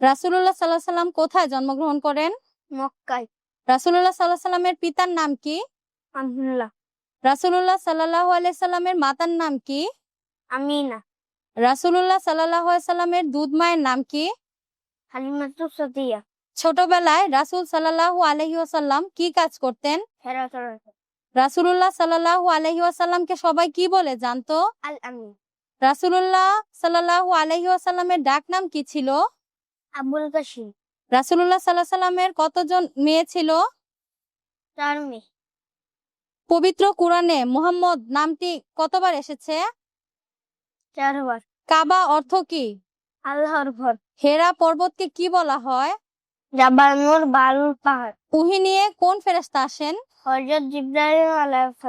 রাসূলুল্লাহ সাল্লাল্লাহু আলাইহি সাল্লাম কোথায় জন্মগ্রহণ করেন? মক্কায়। রাসুল্লাহ আলাইহি সাল্লামের পিতার নাম কি? আব্দুল্লাহ রাসূলুল্লাহ সাল্লাল্লাহু আলাইহি সাল্লামের মাতার নাম কি? আমিনা। রাসূলুল্লাহ সাল্লাল্লাহু আলাইহি সাল্লামের দুধ মায়ের নাম কি? হালিমাতু সাদিয়া। ছোটবেলায় রাসূল সাল্লাল্লাহু আলাইহি ওয়াসাল্লাম কি কাজ করতেন? চড়া রাসূলুল্লাহ সাল্লাল্লাহু আলাইহি সবাই কি বলে জানতো? আল আমিন রাসূলুল্লাহ সাল্লাল্লাহু আলাইহি ওয়াসাল্লামের ডাক নাম কি ছিল? আবুল সাল্লাল্লাহু আলাইহি সাল্লামের কতজন মেয়ে ছিল? চার মেয়ে। পবিত্র কোরআনে মুহাম্মদ নামটি কতবার এসেছে? চারবার। কাবা অর্থ কি? আল্লাহর ঘর। হেরা পর্বতকে কি বলা হয়? বালুর পাহাড়। উহি নিয়ে কোন ফেরেশতা আসেন? হযরত জিব্রাইল আলাইহিস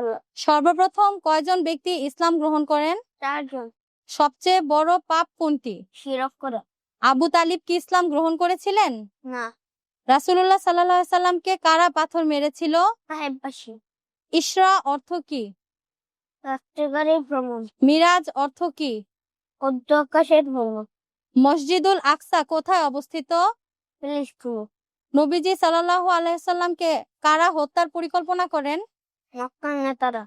সর্বপ্রথম কয়জন ব্যক্তি ইসলাম গ্রহণ করেন? চারজন। সবচেয়ে বড় পাপ কোনটি? শিরক করা। আবু তালিব কি ইসলাম গ্রহণ করেছিলেন? না। রাসূলুল্লাহ সাল্লাল্লাহু সাল্লামকে কারা পাথর মেরেছিল? সাহেববাসী ইসরা অর্থ কি? ভ্রমণ। মিরাজ অর্থ কি? অধ্যকাশের ভ্রমণ। মসজিদুল আকসা কোথায় অবস্থিত? ফিলিস্তিন। নবীজি সাল্লাল্লাহু আলাহিসাল্লামকে কারা হত্যার পরিকল্পনা করেন? মক্কার নেতারা।